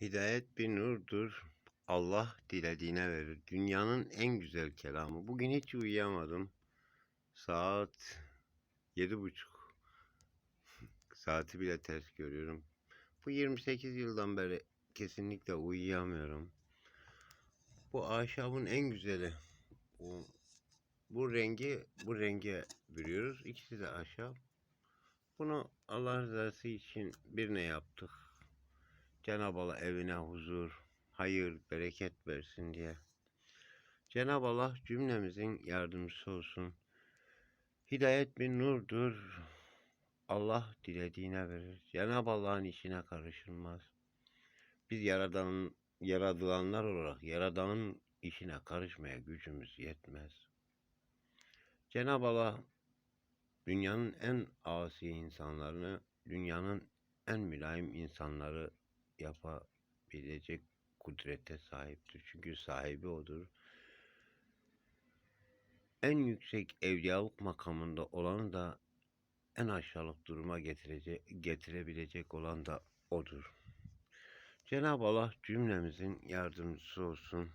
Hidayet bir nurdur. Allah dilediğine verir. Dünyanın en güzel kelamı. Bugün hiç uyuyamadım. Saat yedi buçuk. Saati bile ters görüyorum. Bu 28 yıldan beri kesinlikle uyuyamıyorum. Bu ahşabın en güzeli. Bu, bu rengi bu renge bürüyoruz. İkisi de ahşap. Bunu Allah rızası için birine yaptık. Cenab-ı Allah evine huzur, hayır, bereket versin diye. Cenab-ı Allah cümlemizin yardımcısı olsun. Hidayet bir nurdur. Allah dilediğine verir. Cenab-ı Allah'ın işine karışılmaz. Biz yaradan, yaradılanlar olarak yaradanın işine karışmaya gücümüz yetmez. Cenab-ı Allah dünyanın en asi insanlarını, dünyanın en mülayim insanları yapabilecek kudrete sahiptir. Çünkü sahibi odur. En yüksek evliyalık makamında olan da en aşağılık duruma getirecek, getirebilecek olan da odur. Cenab-ı Allah cümlemizin yardımcısı olsun.